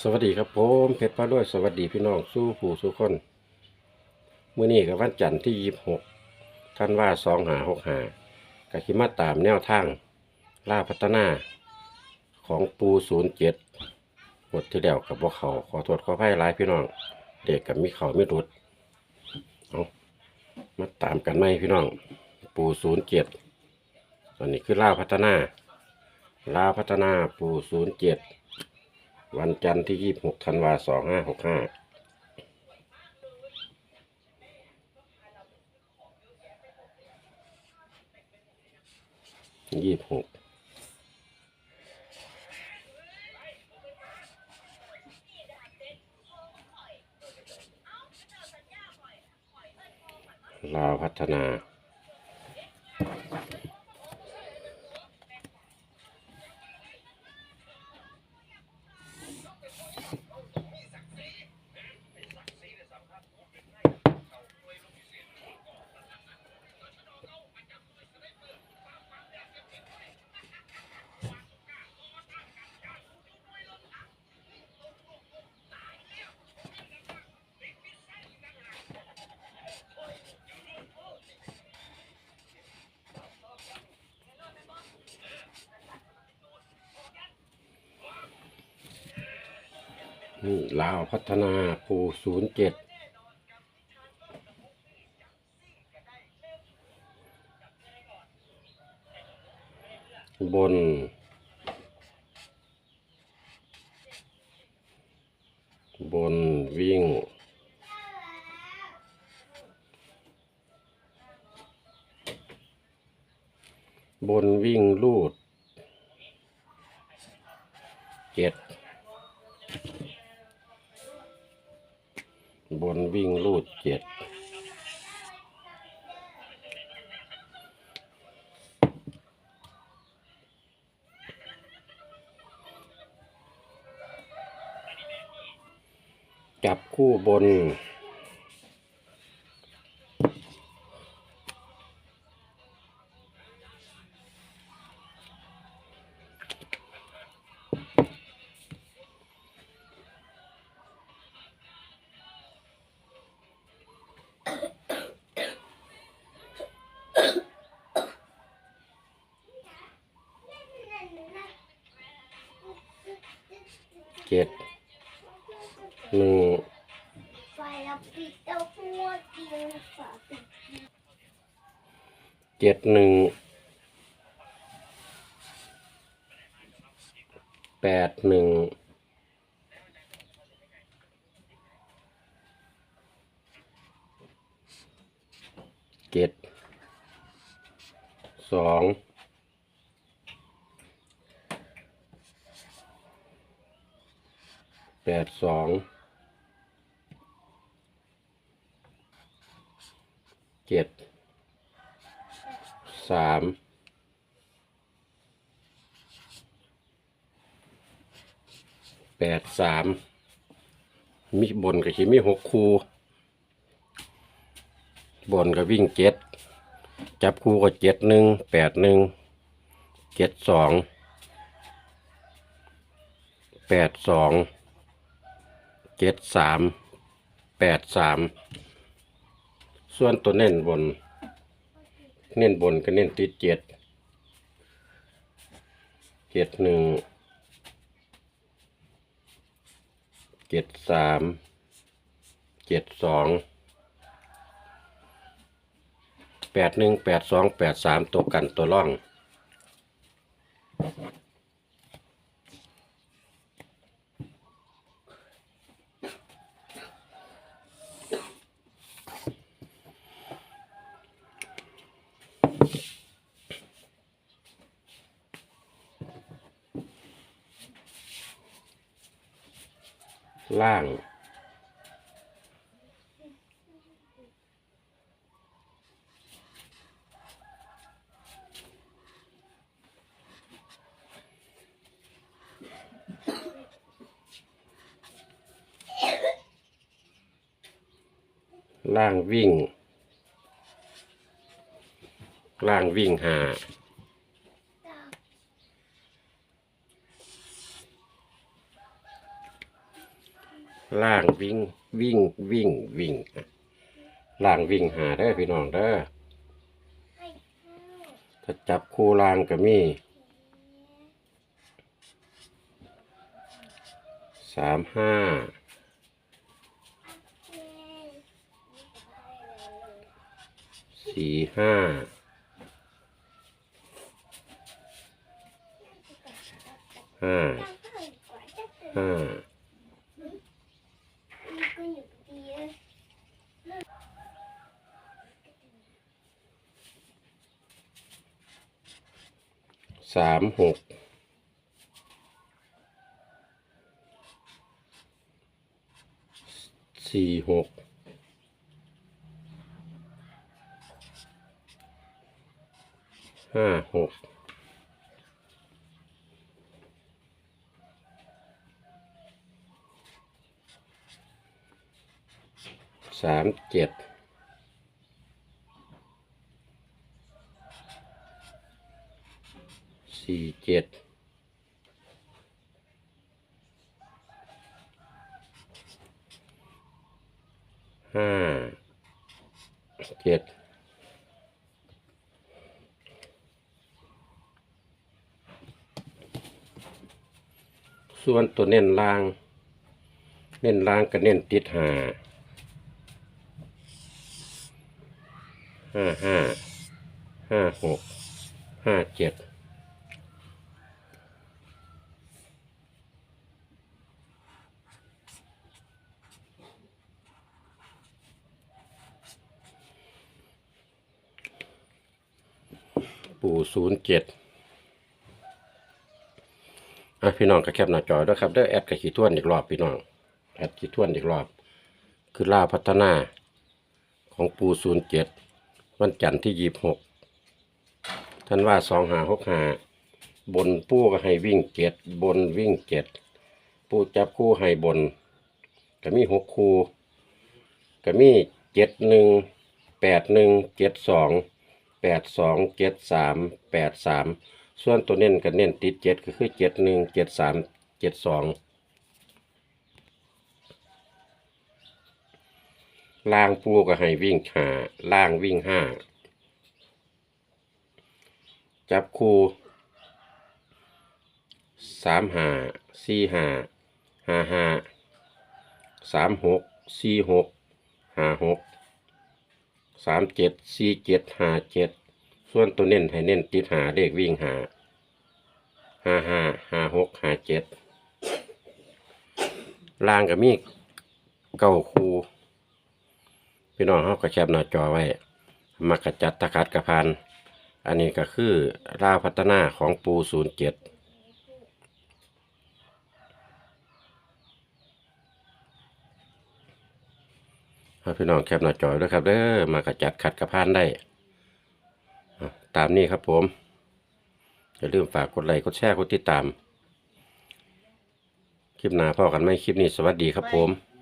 สวัสดีครับผมเพชรพาด้วยสวัสดีพี่น้องสู้ผู้สู้คนเมื้อนี้กับวันจันทร์ที่ยี่สิบหกท่านว่าสองหาหกหากะคิมาตามแนวทางล่าพัฒนาของปูศูนย์เจ็ดหมดที่แล้วกับพวกเขาขอโทษขออภัยหลายพี่น้อง เด็กกับมีเขาไม่รุดเอามาตามกันไหมพี่น้อง ปูศูนย์เจ็ดตอนนี้คือล่าพัฒนาล่าพัฒนาปูศูนย์เจ็ด วันจันทร์ที่ 26ธันวาคม2565ยี่หกลาวพัฒนา นี่ลาวพัฒนาปูศูนย์เจ็ดบน บนวิ่ง บนวิ่งลูดเจ็ด นวิ่งลูดเจ็ดจับคู่บน เจ็ดหนึ่งเจ็ดหนึ่งแปดหนึ่งเจ็ดสอง แปดสองเจ็ดสามแปดสามมีบนกับขีมีหกคูบนก็วิ่งเจ็ดจับคูก็เจ็ดหนึ่งแปดหนึ่งเจ็ดสองแปดสอง เจ็ดสามแปดสามส่วนตัวเน้นบน เน้นบนก็เน้นติดเจ็ดเจ็ดหนึ่งเจ็ดสามเจ็ดสองแปดหนึ่งแปดสองแปดสามตัวกันตัวร่อง ล่าง ล่างวิ่ง ล่างวิ่งหาตา ล่างวิ่งวิ่งวิ่งวิ่งล่างวิ่งหาได้อพี่น้องเด้อถ้าจับคู่ล่างก็มีสามห้าสี่ห้าห้าห้า นี่ก็อยู่ดีเลย สามหกสี่หกห้าหกสามเจ็ด สี่เจ็ดห้าเจ็ดส่วนตัวเน้นล่าง เน้นล่างก็เน้นติดหาห้าห้าห้าหกห้าเจ็ด ปู่ศูนย์เจ็ดอะพี่น้องก็แคปหน้าจอด้วยครับเด้อแอดกับขีทวนอีกรอบพี่น้องแอดขีทวนอีกรอบ คือล่าพัฒนาของปูศูนย์เจ็ดวันจันทร์ที่ยี่สิบหกท่านว่าสองหาหกหาบนปู่ก็ให้วิ่งเจ็ดบนวิ่งเจ็ดปูจับคู่ให้บนก็มีหกคู่ก็มีเจ็ดหนึ่งแปดหนึ่งเจ็ดสอง แปดสองเจ็ดสามแปดสามส่วนตัวเน้นก็เน้นติดเจ็ดก็คือเจ็ดหนึ่งเจ็ดสามเจ็ดสองล่างปูก็ให้วิ่งหาล่างวิ่งห้าจับคู่สามหาสี่หาห้าห้าสามหกสี่หกห้าหก สามเจ็ดสี่เจ็ดห้าเจ็ดส่วนตัวเน้นให้เน้นติดหาเลขวิ่งหาห้าห้าห้าหกห้าเจ็ดลางกับมีเก้าคูพี่น้องเขาก็แคบหน้าจอไว้มักกะจัดตะคัดกระพัน อันนี้ก็คือราพัฒนาของปูศูนย์เจ็ด ครับ พี่น้องแคปหน้าจอด้วยครับเด้อมากระจัดขัดกระพานได้ ตามนี้ครับผม อย่าลืมฝากกดไลค์กดแชร์กดติดตาม คลิปหน้าพ่อกันไหมคลิปนี้สวัสดีครับผม